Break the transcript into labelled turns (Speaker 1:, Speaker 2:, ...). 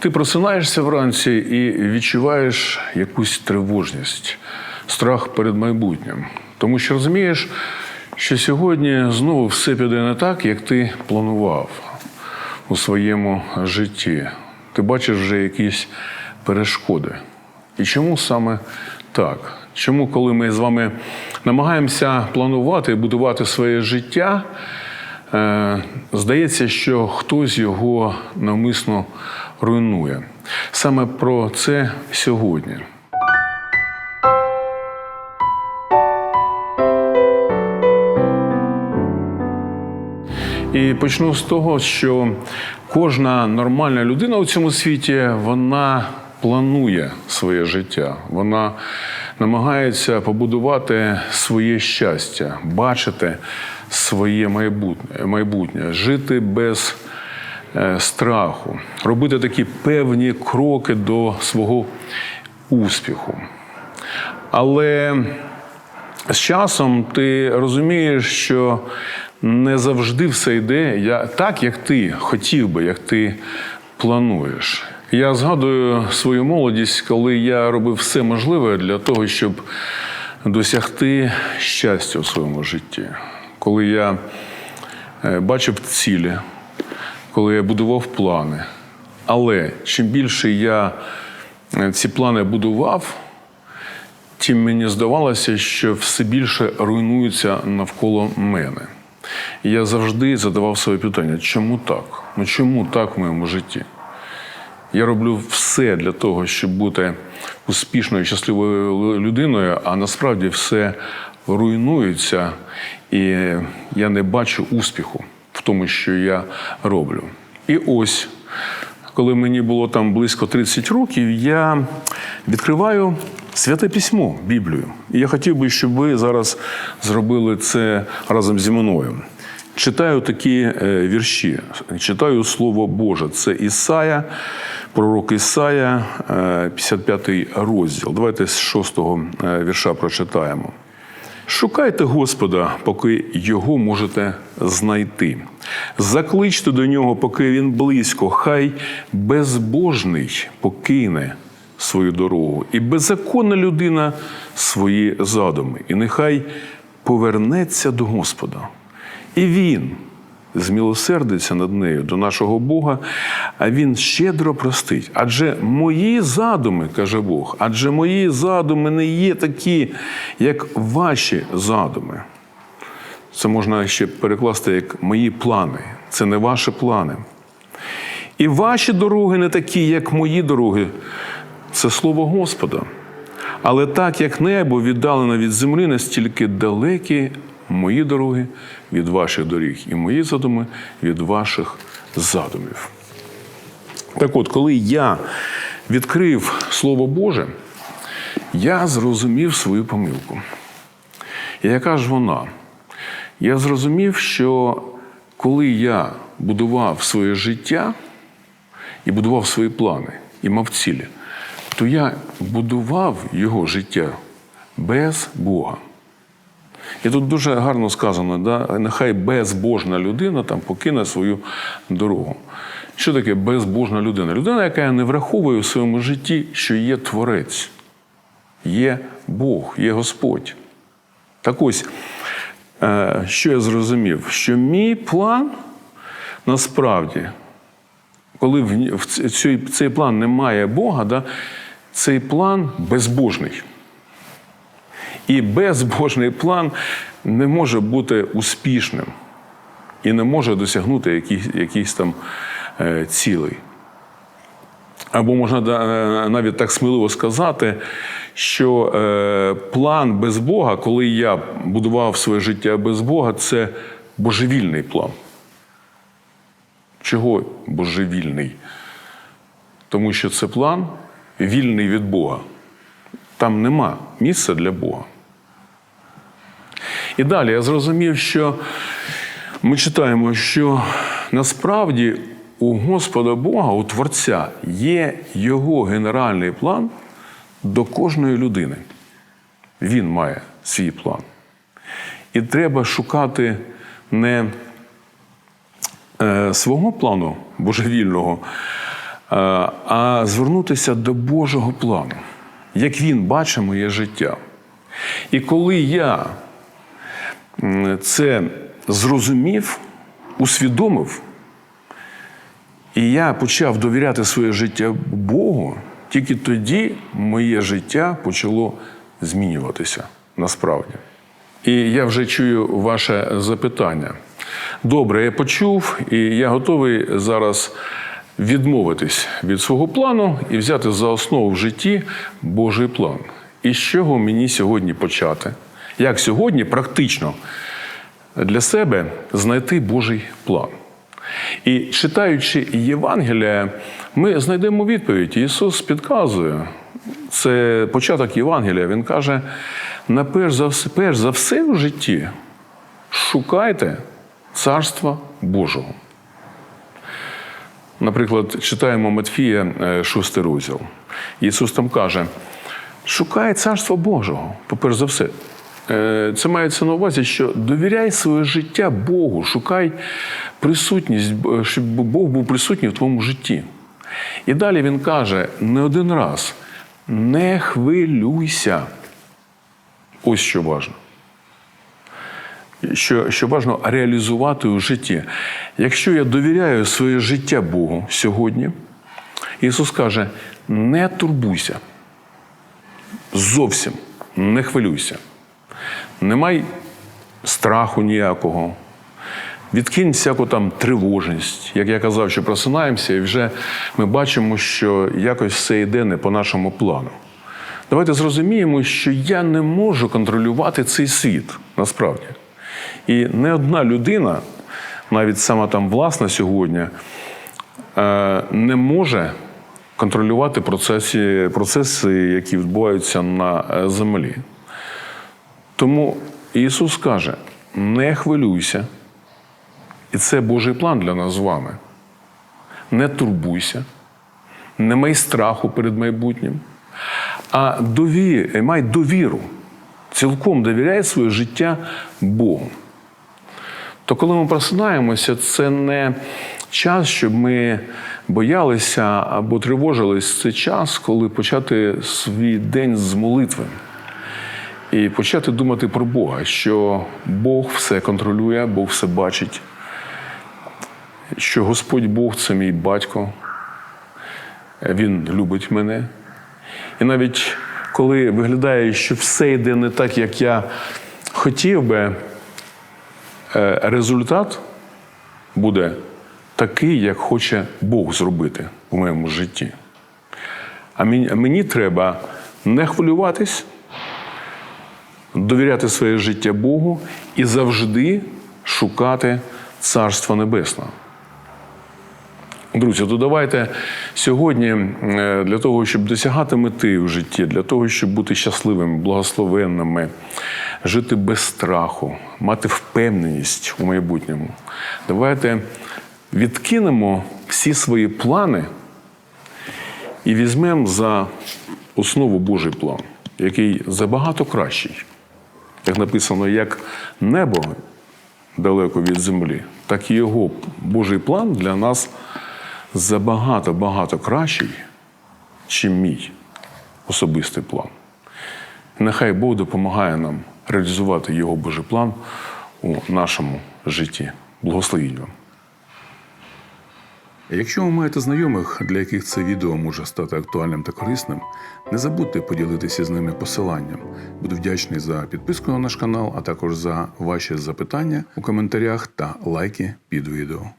Speaker 1: Ти просинаєшся вранці і відчуваєш якусь тривожність, страх перед майбутнім. Тому що розумієш, що сьогодні знову все піде не так, як ти планував у своєму житті. Ти бачиш вже якісь перешкоди. І чому саме так? Чому, коли ми з вами намагаємося планувати будувати своє життя, е, здається, що хтось його навмисно руйнує? Саме про це сьогодні. І почну з того, що кожна нормальна людина у цьому світі вона планує своє життя, вона намагається побудувати своє щастя, бачити своє майбутнє, майбутнє жити без страху, робити такі певні кроки до свого успіху. Але з часом ти розумієш, що не завжди все йде так, як ти хотів би, як ти плануєш. Я згадую свою молодість, коли я робив все можливе для того, щоб досягти щастя у своєму житті. Коли я е, бачив цілі, коли я будував плани. Але чим більше я е, ці плани будував, тим мені здавалося, що все більше руйнується навколо мене. І я завжди задавав собі питання, чому так? Ну чому так в моєму житті? Я роблю все для того, щоб бути успішною, щасливою людиною, а насправді все руйнується, і я не бачу успіху тому, що я роблю. І ось, коли мені було там близько 30 років, я відкриваю святе письмо, Біблію. І я хотів би, щоб ви зараз зробили це разом зі мною. Читаю такі е, вірші, читаю Слово Боже. Це Ісая, пророк Ісая, е, 55 розділ. Давайте з 6 вірша прочитаємо. Шукайте Господа, поки його можете знайти. Закличте до нього, поки він близько. Хай безбожний покине свою дорогу, і беззаконна людина свої задуми. І нехай повернеться до Господа. І він змілосердиться над нею до нашого Бога, а він щедро простить. Адже мої задуми, каже Бог, адже мої задуми не є такі, як ваші задуми. Це можна ще перекласти як мої плани. Це не ваші плани. І ваші дороги не такі, як мої дороги. Це слово Господа. Але так, як небо віддалено від землі, настільки далекі мої дороги від ваших доріг, і мої задуми від ваших задумів. Так от, коли я відкрив Слово Боже, я зрозумів свою помилку. І яка ж вона? Я зрозумів, що коли я будував своє життя і будував свої плани, і мав цілі, то я будував його життя без Бога. І тут дуже гарно сказано, да? нехай безбожна людина там покине свою дорогу. Що таке безбожна людина? Людина, яка не враховує у своєму житті, що є творець, є Бог, є Господь. Так ось, е, що я зрозумів? Що мій план насправді, коли в в цей план немає Бога, да, цей план безбожний. І безбожний план не може бути успішним і не може досягнути якісь, якісь там е, цілей. Або можна е, навіть так сміливо сказати, що е, план без Бога, коли я будував своє життя без Бога, це божевільний план. Чого божевільний? Тому що це план вільний від Бога. Там нема місця для Бога. І далі я зрозумів, що ми читаємо, що насправді у Господа Бога, у Творця, є його генеральний план до кожної людини. Він має свій план. І треба шукати не е, свого плану божевільного, а звернутися до Божого плану, як Він бачить моє життя. І коли я це зрозумів, усвідомив, і я почав довіряти своє життя Богу, тільки тоді моє життя почало змінюватися насправді. І я вже чую ваше запитання. Добре, я почув, і я готовий зараз відмовитись від свого плану і взяти за основу в житті Божий план. І з чого мені сьогодні почати? Як сьогодні практично для себе знайти Божий план? І читаючи Євангелія, ми знайдемо відповідь. Ісус підказує. Це початок Євангелія. Він каже: на перш за все, перш за все в житті шукайте Царства Божого. Наприклад, читаємо Матфія, е, 6 розділ. Ісус там каже: шукай царство Божого, по-перш за все. Е, Це мається на увазі, що довіряй своє життя Богу, шукай присутність, е, щоб Бог був присутній в твоєму житті. І далі він каже не один раз: не хвилюйся. Ось що важливо що, що важливо реалізувати у житті. Якщо я довіряю своє життя Богу сьогодні, Ісус каже: не турбуйся. Зовсім не хвилюйся. Не май страху ніякого. Відкинь всяку там тривожність. Як я казав, що просинаємося, і вже ми бачимо, що якось все йде не по нашому плану. Давайте зрозуміємо, що я не можу контролювати цей світ насправді. І не одна людина, навіть сама там власна сьогодні, е, не може контролювати процеси, процеси, які відбуваються на е, землі. Тому Ісус каже: не хвилюйся, і це Божий план для нас з вами. Не турбуйся, не май страху перед майбутнім, а довір, май довіру. Цілком довіряй своє життя Богу. То коли ми просинаємося, це не час, щоб ми боялися або тривожились. Це час, коли почати свій день з молитви і почати думати про Бога, що Бог все контролює, Бог все бачить, що Господь Бог це мій батько, Він любить мене. І навіть коли виглядає, що все йде не так, як я хотів би, е, результат буде такий, як хоче Бог зробити у моєму житті. А мені, треба не хвилюватись, довіряти своє життя Богу і завжди шукати Царство Небесне. Друзі, то давайте сьогодні е, для того, щоб досягати мети в житті, для того, щоб бути щасливими, благословенними, жити без страху, мати впевненість у майбутньому, давайте відкинемо всі свої плани і візьмемо за основу Божий план, який забагато кращий. Як написано, як небо далеко від землі, так і його Божий план для нас забагато-багато кращий, чим мій особистий план. Нехай Бог допомагає нам реалізувати його Божий план у нашому житті. Благословіть вам. Якщо ви маєте знайомих, для яких це відео може стати актуальним та корисним, не забудьте поділитися з ними посиланням. Буду вдячний за підписку на наш канал, а також за ваші запитання у коментарях та лайки під відео.